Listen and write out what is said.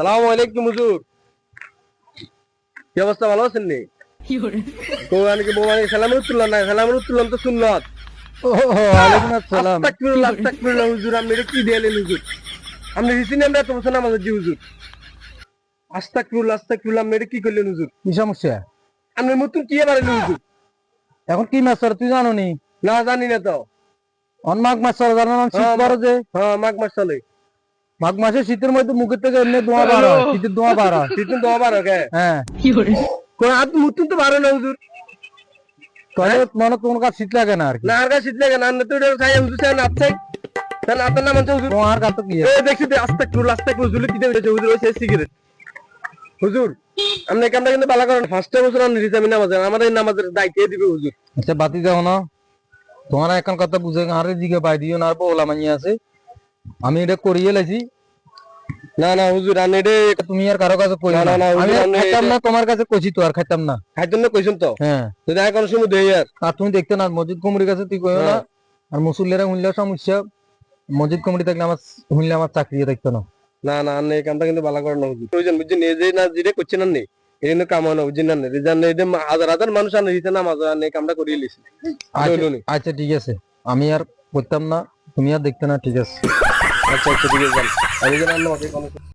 সালাম আলাইকুম হুজুর। কি অবস্থা ভালো আছেন নি? বোমানি সালামের না সালামের তো সুন্নত। ওয়ালাইকুম আসসালাম। আস্তাগফিরুল্লাহ আস্তাগফিরুল্লাহ হুজুর আপনি এটা কি দিলেন হুজুর? আপনি রিসিনে আমরা তো বসে নামাজ জি হুজুর। আস্তাগফিরুল্লাহ আস্তাগফিরুল্লাহ আপনি এটা কি করলেন হুজুর? কি সমস্যা? আপনি মতন কি হুজুর? এখন কি মাছ তুই জানো নি না জানি না তো। অন মাঘ মাস চলে জানো শীত হ্যাঁ, পড়ে যে। হ্যাঁ মাঘ মাস চলে। মাঘ মাসে শীতের মধ্যে মুখের থেকে এমনি ধোঁয়া বার হয়। শীতের ধোঁয়া বার হয়। শীত তো আবার ওকে হ্যাঁ। কোন আপনি মতন তো বাড়ে না হুজুর। তাহলে মনে তোমার কাছে শীত লাগে না আর কি। না আর কাছে শীত লাগে না। না তো এটা চাই হুজুর চাই না চাই। তাহলে আপনার নাম আছে হুজুর। তোমার কাছে কি এই দেখছি আস্তে একটু আস্তে একটু হুজুর কি দেবে হুজুর ওই সিগারেট হুজুর কামটা কিন্তু ভালো করেন। ফার্স্ট বছর আমি রিজামি নামাজ আমার এই নামাজের দায়িত্ব দিবে হুজুর। আচ্ছা বাতি যাও না। তোমার এখন কথা বুঝে আরে দিকে বাই দিও না আর ওলা মানি আছে। আমি এটা করিয়ে লাইছি। না না হুজুর আমি এটা তুমি আর কারও কাছে কই না, না। না, না, আমি খাইতাম না তোমার কাছে কইছি তো আর খাইতাম না। খাইতেন না কইছেন তো? হ্যাঁ। যদি আমি কোনো সময় দেই আর। আর তুমি দেখতে না মসজিদ কুমড়ির কাছে তুই কইও না। হ্যাঁ। আর মুসল্লিরা হুনলে সমস্যা। মসজিদ কমিটি থাকলে আমার হুনলে আমার চাকরি দেখতো না। না না আমি এই কামটা কিন্তু ভালো করেন না হুজুর। বুঝছেন বুঝছেন এই যে না যেটা করছেন না এই জন্য কাম হয় না বুঝছেন না রিজান এটা হাজার হাজার মানুষ আনে রিতে নামাজ আমি এই কামটা করিয়ে লিছি আচ্ছা নি। আচ্ছা ঠিক আছে। আমি আর করতাম না তুমি আর দেখতে না ঠিক আছে। আচ্ছা আচ্ছা ঠিক আছে যান। আমি যেন অন্য